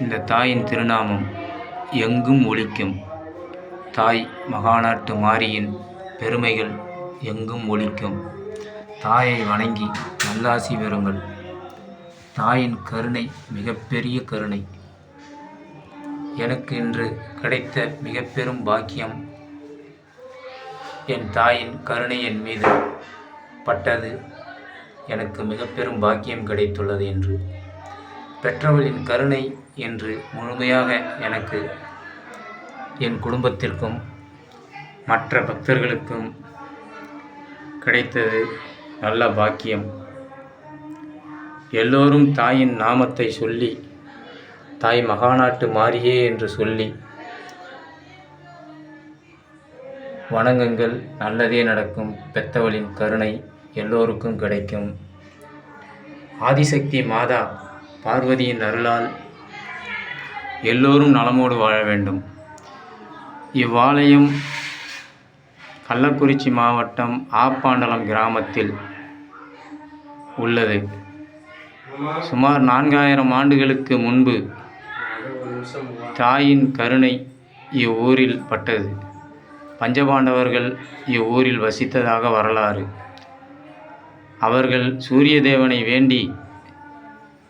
இந்த தாயின் திருநாமம் எங்கும் ஒழிக்கும் தாய் மகாநாட்டு மாரியின் பெருமைகள் எங்கும் ஒழிக்கும் தாயை வணங்கி நல்லாசி பெறுங்கள். தாயின் கருணை மிகப்பெரிய கருணை. எனக்கு இன்று கிடைத்த மிக பெரும் பாக்கியம் என் தாயின் கருணை என் மீது பட்டது. எனக்கு மிக பெரும் பாக்கியம் கிடைத்துள்ளது என்று. பெற்றவளின் கருணை என்று முழுமையாக எனக்கு என் குடும்பத்திற்கும் மற்ற பக்தர்களுக்கும் கிடைத்தது நல்ல பாக்கியம். எல்லோரும் தாயின் நாமத்தை சொல்லி தாய் மகாநாட்டு மாரியே என்று சொல்லி வணங்குங்கள் நல்லதே நடக்கும் பெத்தவளின் கருணை எல்லோருக்கும் கிடைக்கும். ஆதிசக்தி மாதா பார்வதியின் அருளால் எல்லோரும் நலமோடு வாழ வேண்டும். இவ்வாலயம் கள்ளக்குறிச்சி மாவட்டம் ஆப்பாண்டலம் கிராமத்தில் உள்ளது. சுமார் நான்காயிரம் ஆண்டுகளுக்கு முன்பு தாயின் கருணை இவ்வூரில் பட்டது. பஞ்சபாண்டவர்கள் இவ்வூரில் வசித்ததாக வரலாறு. அவர்கள் சூரிய தேவனை வேண்டி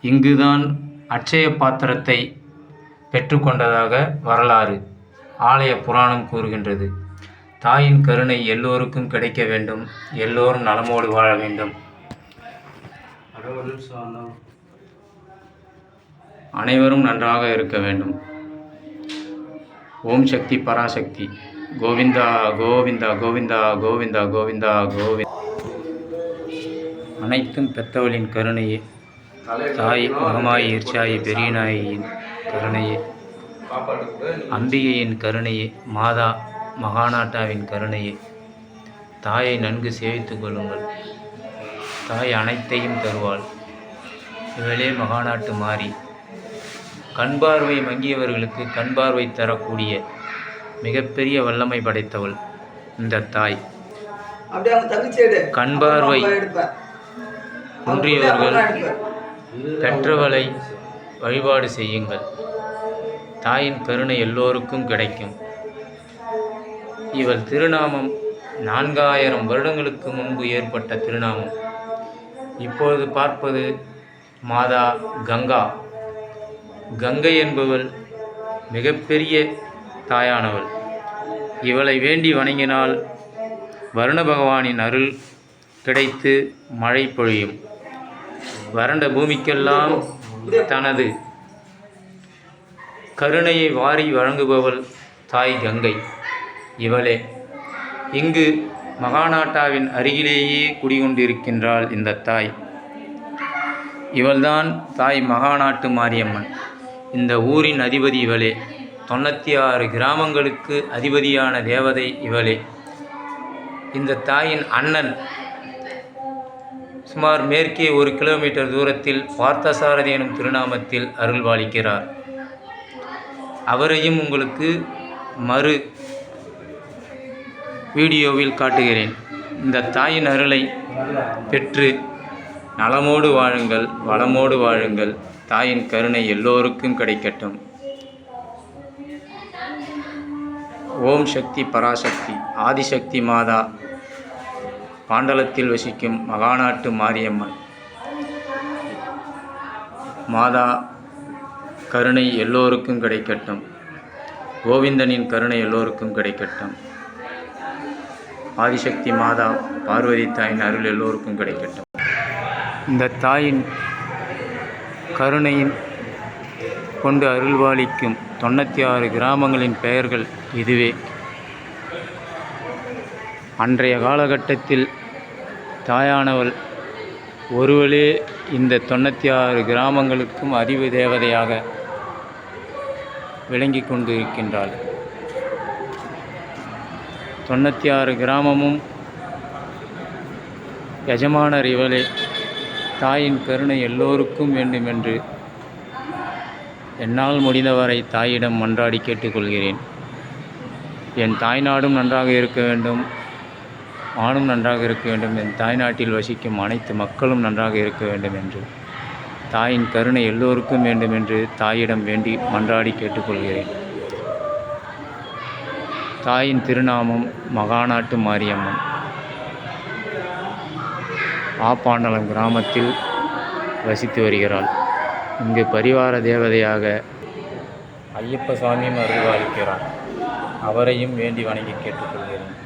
இங்குதான் அட்சய பாத்திரத்தை பெற்றுக்கொண்டதாக வரலாறு ஆலய புராணம் கூறுகின்றது. தாயின் கருணை எல்லோருக்கும் கிடைக்க வேண்டும். எல்லோரும் நலமோடு வாழ வேண்டும். அனைவரும் நன்றாக இருக்க வேண்டும். ஓம் சக்தி பராசக்தி. கோவிந்தா கோவிந்தா கோவிந்தா கோவிந்தா கோவிந்தா கோவிந்தா. அனைத்தும் பெத்தவளின் கருணையே. தாய் மகமாயி ஈர்ச்சாயி பெரியநாயின் கருணையே. அம்பிகையின் கருணையே மாதா மகாநாட்டாவின் கருணையே. தாயை நன்கு சேவித்துக் கொள்ளுங்கள். தாய் அனைத்தையும் தருவாள். இவளே மகாநாட்டு மாறி. கண் பார்வை மங்கியவர்களுக்கு கண் பார்வை தரக்கூடிய மிகப்பெரிய வல்லமை படைத்தவள் இந்த தாய். அப்படியே அவங்க தங்கச்சி எடு. கண் பார்வை. குன்றியவர்கள். பெற்றவளை வழிபாடு செய்யுங்கள். தாயின் கருணை எல்லோருக்கும் கிடைக்கும். இவள் திருநாமம் நான்காயிரம் வருடங்களுக்கு முன்பு ஏற்பட்ட திருநாமம். இப்பொழுது பார்ப்பது மாதா கங்கா. கங்கை என்பவள் மிகப்பெரிய தாயானவள். இவளை வேண்டி வணங்கினால் வருண பகவானின் அருள் கிடைத்து மழை பொழியும். வறண்ட பூமிக்கெல்லாம் தனது கருணையை வாரி வழங்குபவள் தாய் கங்கை. இவளே இங்கு மகாநாட்டாவின் அருகிலேயே குடிகொண்டிருக்கின்றாள் இந்த தாய். இவள்தான் தாய் மகாநாட்டு மாரியம்மன். இந்த ஊரின் அதிபதி இவளே தொண்ணூற்றி ஆறு கிராமங்களுக்கு அதிபதியான தேவதை இவளே. இந்த தாயின் அண்ணன் சுமார் மேற்கே ஒரு கிலோமீட்டர் தூரத்தில் பார்த்தசாரதி எனும் திருநாமத்தில் அருள்பாலிக்கிறார் அவரையும் உங்களுக்கு மறு வீடியோவில் காட்டுகிறேன். இந்த தாயின் அருளை பெற்று நலமோடு வாழுங்கள் வளமோடு வாழுங்கள். தாயின் கருணை எல்லோருக்கும் கிடைக்கட்டும். ஓம் சக்தி பராசக்தி ஆதிசக்தி மாதா பாண்டலத்தில் வசிக்கும் மகாநாட்டு மாரியம்மன். மாதா கருணை எல்லோருக்கும் கிடைக்கட்டும். கோவிந்தனின் கருணை எல்லோருக்கும் கிடைக்கட்டும். ஆதிசக்தி மாதா பார்வதி தாயின் அருள் எல்லோருக்கும் கிடைக்கட்டும். இந்த தாயின் கருணையின் கொண்டு அருள்வாளிக்கும் தொண்ணூற்றி ஆறு கிராமங்களின் பெயர்கள் இதுவே. அன்றைய காலகட்டத்தில் தாயானவள் ஒருவளே இந்த தொண்ணூற்றி ஆறு கிராமங்களுக்கும் அறிவு தேவதையாக விளங்கி கொண்டு இருக்கின்றாள் தொண்ணூற்றி ஆறு கிராமமும் எஜமானர் இவளே தாயின் கருணை எல்லோருக்கும் வேண்டும் என்று என்னால் முடிந்தவரை தாயிடம் மன்றாடி கேட்டுக்கொள்கிறேன். என் தாய்நாடும் நன்றாக இருக்க வேண்டும். நானும் நன்றாக இருக்க வேண்டும் என் தாய்நாட்டில் வசிக்கும் அனைத்து மக்களும் நன்றாக இருக்க வேண்டும் என்று. தாயின் கருணை எல்லோருக்கும் வேண்டும் என்று தாயிடம் வேண்டி மன்றாடி கேட்டுக்கொள்கிறேன். தாயின் திருநாமம் மகாநாட்டு மாரியம்மன். ஆப்பாண்டலம் கிராமத்தில் வசித்து வருகிறாள். இங்கு பரிவார தேவதையாக ஐயப்ப சுவாமியும் அருள்வாளிக்கிறார். அவரையும் வேண்டி வணங்கி கேட்டுக்கொள்கிறேன்.